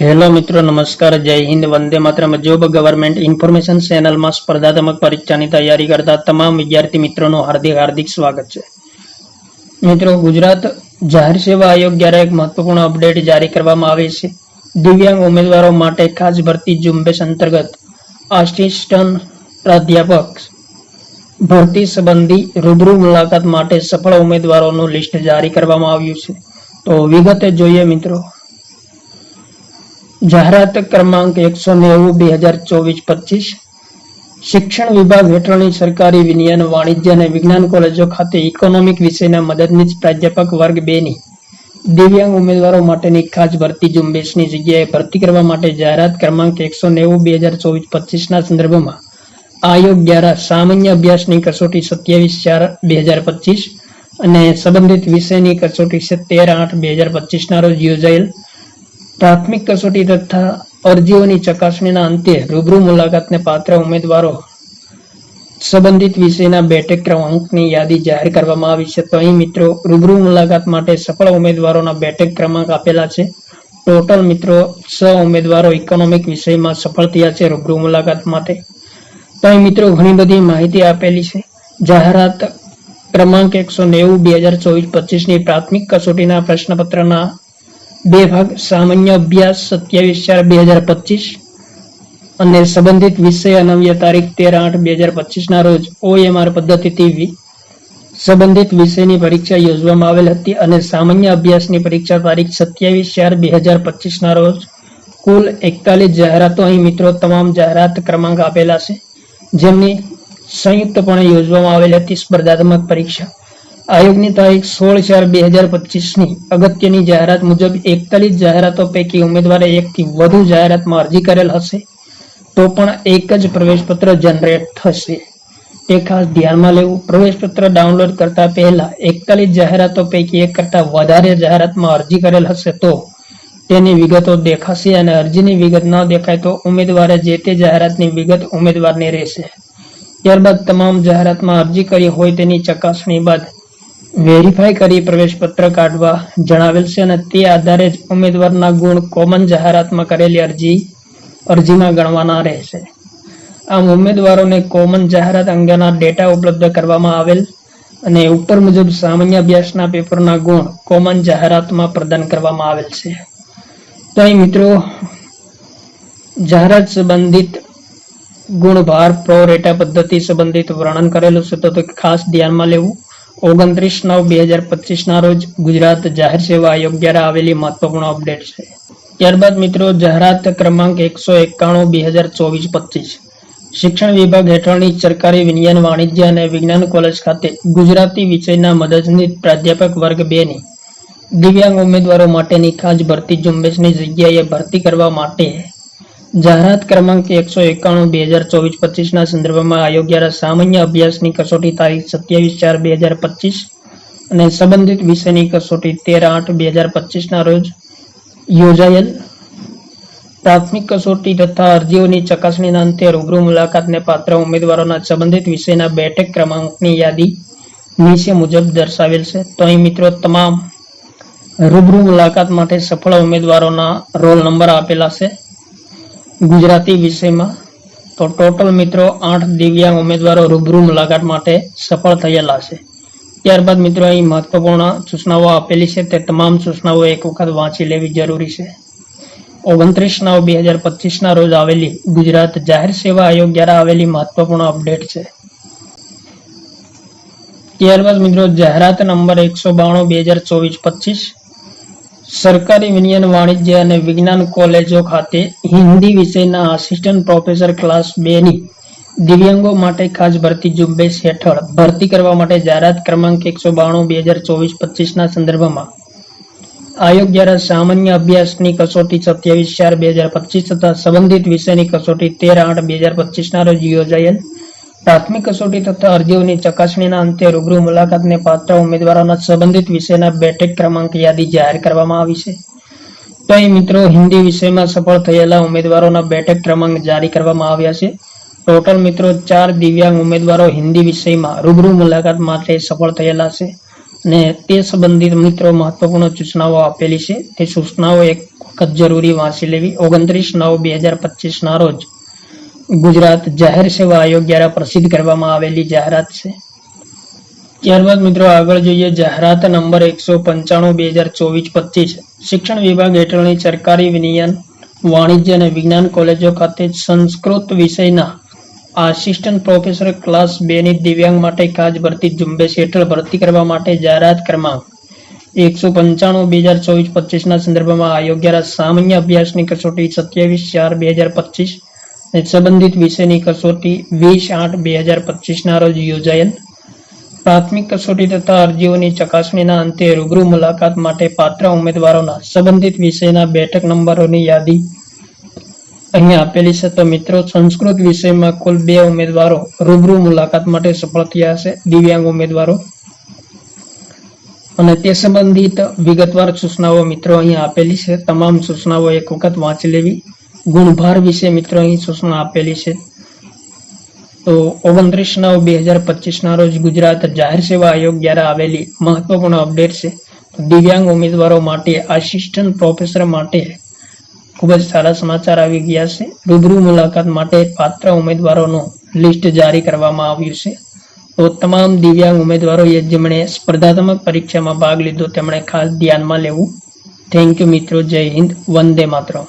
Hello મિત્રો, નમસ્કાર, જય હિન્દ, વંદે માત્રમ. જોબ ગવર્મેન્ટ ઇન્ફોર્મેશન ચેનલમાં સ્પર્ધાત્મક પરીક્ષાની તૈયારી કરતા તમામ વિદ્યાર્થી મિત્રોનું હાર્દિક હાર્દિક સ્વાગત છે. મિત્રો, ગુજરાત જાહેર સેવા આયોગ દ્વારા એક મહત્વપૂર્ણ અપડેટ જારી કરવામાં આવી છે. દિવ્યાંગ ઉમેદવારો માટે ખાસ ભરતી ઝુંબેશ અંતર્ગત આસિસ્ટન્ટ પ્રાધ્યાપક ભરતી સંબંધી રૂબરૂ મુલાકાત માટે સફળ ઉમેદવારોનું લિસ્ટ જારી કરવામાં આવ્યું છે. તો વિગતે જોઈએ મિત્રો જાહેરાત ક્રમાંક એકસો નેવું, બે હજાર ચોવીસ, પચીસ. શિક્ષણ વિભાગ હેઠળની સરકારી વિજ્ઞાન, વાણિજ્ય અને વિજ્ઞાન કોલેજો ખાતે ઇકોનોમિક વિષયના મદદનીશ પ્રાધ્યાપક વર્ગ બેની દિવ્યાંગ ઉમેદવારો માટેની ખાસ ભરતી ઝુંબેશની જગ્યાએ ભરતી કરવા માટે જાહેરાત ક્રમાંક એકસો નેવું, બે હજાર ચોવીસ, પચીસના સંદર્ભમાં આયોગ દ્વારા સામાન્ય અભ્યાસની કસોટી સત્યાવીસ, ચાર, બે હજાર પચીસ અને સંબંધિત વિષયની કસોટી છે તેર આઠ, બે હજાર પચીસના રોજ યોજાયેલ પ્રાથમિક કસોટી તથા અરજીઓની ચકાસણીના અંતે રૂબરૂ મુલાકાતને પાત્ર ઉમેદવારો સંબંધિત વિષયના બેઠક ક્રમાંકની યાદી જાહેર કરવામાં આવી છે. તો અહીં મિત્રો રૂબરૂ મુલાકાત માટે સફળ ઉમેદવારોના બેઠક ક્રમાંક આપેલા છે. ટોટલ મિત્રો છ ઉમેદવારો ઇકોનોમિક વિષયમાં સફળ થયા છે રૂબરૂ મુલાકાત માટે. તો અહીં મિત્રો ઘણી બધી માહિતી આપેલી છે. જાહેરાત ક્રમાંક એકસો નેવું, બે હજાર ચોવીસ, પચીસની પ્રાથમિક કસોટીના પ્રશ્નપત્રના બે ભાગ સામાન્ય અભ્યાસ સત્યાવીસ ચાર બે હજાર પચીસ અને સંબંધિત વિષય અનવ્ય તારીખ તેર આઠ બે હજાર પચીસના રોજ ઓએમઆર પદ્ધતિ ટીવી સંબંધિત વિષયની પરીક્ષા યોજવામાં આવેલ હતી અને સામાન્ય અભ્યાસની પરીક્ષા તારીખ સત્યાવીસ ચાર બે હજાર પચીસના રોજ કુલ એકતાલીસ જાહેરાતો અહીં મિત્રો તમામ જાહેરાત ક્રમાંક આપેલા છે. જેમની સંયુક્તપણે યોજવામાં આવેલ હતી સ્પર્ધાત્મક પરીક્ષા. આયોગની તારીખ સોળ ચાર બે હજાર પચીસની. અગત્યની જાહેરાત મુજબ એકતાલીસ જાહેરાતો પૈકી ઉમેદવારે એકથી વધુ જાહેરાતમાં અરજી કરેલ હશે. તો પણ એક જ પ્રવેશપત્ર જનરેટ થશે. એ ખાસ ધ્યાનમાં લેવું. પ્રવેશપત્ર ડાઉનલોડ કરતા પહેલા એકતાલીસ જાહેરાતો પૈકી એક કરતા વધારે જાહેરાતમાં અરજી કરેલ હશે તો તેની વિગતો દેખાશે અને અરજીની વિગત ન દેખાય તો ઉમેદવારે જે તે જાહેરાતની વિગત ઉમેદવારની રહેશે. ત્યારબાદ તમામ જાહેરાતમાં અરજી કરી હોય તેની ચકાસણી બાદ વેરીફાઈ કરી પ્રવેશપત્ર કાઢવા જણાવેલ છે અને તે આધારે જ ઉમેદવારના ગુણ કોમન જાહેરાતમાં કરેલી અરજી, અરજીમાં ગણવાના રહેશે. આમ ઉમેદવારોને કોમન જાહેરાત અંગેના ડેટા ઉપલબ્ધ કરવામાં આવેલ અને ઉપર મુજબ સામાન્ય અભ્યાસના પેપરના ગુણ કોમન જાહેરાતમાં પ્રદાન કરવામાં આવેલ છે. તો અહીં મિત્રો, જાહેરાત સંબંધિત ગુણભાર પ્રો રેટા પદ્ધતિ સંબંધિત વર્ણન કરેલું છે તે ખાસ ધ્યાનમાં લેવું. ઓગણત્રીસ નવ બે હજાર પચીસના રોજ ગુજરાત જાહેર સેવા આયોગ દ્વારા આવેલી મહત્વપૂર્ણ અપડેટ છે. ત્યારબાદ મિત્રો જાહેરાત ક્રમાંક એકસો એકાણું બે હજાર ચોવીસ પચીસ. શિક્ષણ વિભાગ હેઠળની સરકારી વિજ્ઞાન, વાણિજ્ય અને વિજ્ઞાન કોલેજ ખાતે ગુજરાતી વિષયના મદદનીશ પ્રાધ્યાપક વર્ગ બે ની દિવ્યાંગ ઉમેદવારો માટેની ખાસ ભરતી ઝુંબેશની જગ્યાએ ભરતી કરવા માટે જાહેરાત ક્રમાંક એકસો એકાણું બે હજાર ચોવીસ પચીસના સંદર્ભમાં આયોગ દ્વારા સામાન્ય અભ્યાસની કસોટી તારીખ સત્યાવીસ ચાર બે હજાર પચીસ અને સંબંધિત વિષયની કસોટી તેર આઠ બે હજાર પચીસના રોજ યોજાયેલ. પ્રાથમિક કસોટી તથા અરજીઓની ચકાસણીના અંતે રૂબરૂ મુલાકાતને પાત્ર ઉમેદવારોના સંબંધિત વિષયના બેઠક ક્રમાંકની યાદી નીચે મુજબ દર્શાવેલ છે. તો અહીં મિત્રો, તમામ રૂબરૂ મુલાકાત માટે સફળ ઉમેદવારોના રોલ નંબર આપેલા છે. ગુજરાતી વિષયમાં તો ટોટલ મિત્રો આઠ દિવ્યાંગ ઉમેદવારો રૂબરૂ મુલાકાત માટે સફળ થયેલા છે. ત્યારબાદ મિત્રો અહીં મહત્વપૂર્ણ સૂચનાઓ આપેલી છે તે તમામ સૂચનાઓ એક વખત વાંચી લેવી જરૂરી છે. ઓગણત્રીસ નવ બે હજાર પચીસના રોજ આવેલી ગુજરાત જાહેર સેવા આયોગ દ્વારા આવેલી મહત્વપૂર્ણ અપડેટ છે. ત્યારબાદ મિત્રો જાહેરાત નંબર એકસો બાણું બે હજાર ચોવીસ પચીસ સરકારી વિજ્ઞાન, વાણિજ્ય અને વિજ્ઞાન કોલેજો ખાતે હિન્દી વિષયના આસિસ્ટન્ટ પ્રોફેસર ક્લાસ બે ની દિવ્યાંગો માટે ખાસ ભરતી ઝુંબેશ હેઠળ ભરતી કરવા માટે જાહેરાત ક્રમાંક એકસો બાણું બે હજાર ચોવીસ પચીસના સંદર્ભમાં. આયોગ દ્વારા સામાન્ય અભ્યાસની કસોટી સત્યાવીસ ચાર બે હજાર પચીસ તથા સંબંધિત વિષયની કસોટી તેર આઠ બે હજાર પચીસના રોજ યોજાયેલ પ્રાથમિક કસોટી તથા અરજીઓની ચકાસણીના અંતે રૂબરૂ મુલાકાતને પાત્ર ઉમેદવારોના સંબંધિત વિષયના બેઠક ક્રમાંક યાદી જાહેર કરવામાં આવી છે. તો અહીં મિત્રો, હિન્દી વિષયમાં સફળ થયેલા ઉમેદવારોના બેઠક ક્રમાંક જારી કરવામાં આવ્યા છે. ટોટલ મિત્રો, ચાર દિવ્યાંગ ઉમેદવારો હિન્દી વિષયમાં રૂબરૂ મુલાકાત માટે સફળ થયેલા છે અને તે સંબંધિત મિત્રો મહત્વપૂર્ણ સૂચનાઓ આપેલી છે. તે સૂચનાઓ એક વખત જરૂરી વાંચી લેવી. ઓગણત્રીસ નવ બે હજાર પચીસના રોજ ગુજરાત જાહેર સેવા આયોગ દ્વારા પ્રસિદ્ધ કરવામાં આવેલી જાહેરાત છે. ત્યારબાદ મિત્રો આગળ જોઈએ, જાહેરાત નંબર એકસો પંચાણું બે હજાર ચોવીસ પચીસ. શિક્ષણ વિભાગ હેઠળની સરકારી વિનિયન વાણિજ્ય અને વિજ્ઞાન કોલેજો ખાતે સંસ્કૃત વિષયના આસિસ્ટન્ટ પ્રોફેસર ક્લાસ બે ની દિવ્યાંગ માટે કાજ ભરતી ઝુંબેશ હેઠળ ભરતી કરવા માટે જાહેરાત ક્રમાંક એકસો પંચાણું બે હજાર ચોવીસ પચીસના સંદર્ભમાં આયોગ દ્વારા સામાન્ય અભ્યાસની કસોટી સત્યાવીસ ચાર બે હજાર પચીસ સંબંધિત વિષયની કસોટી વીસ આઠ બે હજાર પચીસના રોજ યોજાયેલ. પ્રાથમિક કસોટી તથા અરજીઓની ચકાસણીના અંતે રૂબરૂ મુલાકાત માટે પાત્ર ઉમેદવારોના સંબંધિત વિષયના બેઠક નંબરોની યાદી અહીંયા આપેલી છે. તો મિત્રો, સંસ્કૃત વિષયમાં કુલ બે ઉમેદવારો રૂબરૂ મુલાકાત માટે સફળ થયા છે. દિવ્યાંગ ઉમેદવારો અને તે સંબંધિત વિગતવાર સૂચનાઓ મિત્રો અહીંયા આપેલી છે. તમામ સૂચનાઓ એક વખત વાંચી લેવી. ગુણભાર વિશે મિત્રો અહીં સૂચના આપેલી છે. તો ઓગણત્રીસ નવ બે હજાર પચીસના રોજ ગુજરાત જાહેર સેવા આયોગ દ્વારા આવેલી મહત્વપૂર્ણ અપડેટ છે. દિવ્યાંગ ઉમેદવારો માટે આસિસ્ટન્ટ પ્રોફેસર માટે ખૂબ જ સારા સમાચાર આવી ગયા છે. રૂબરૂ મુલાકાત માટે પાત્ર ઉમેદવારોનું લિસ્ટ જારી કરવામાં આવ્યું છે. તો તમામ દિવ્યાંગ ઉમેદવારોએ જેમણે સ્પર્ધાત્મક પરીક્ષામાં ભાગ લીધો તેમણે ખાસ ધ્યાનમાં લેવું. થેન્ક યુ મિત્રો, જય હિન્દ, વંદે માતરમ.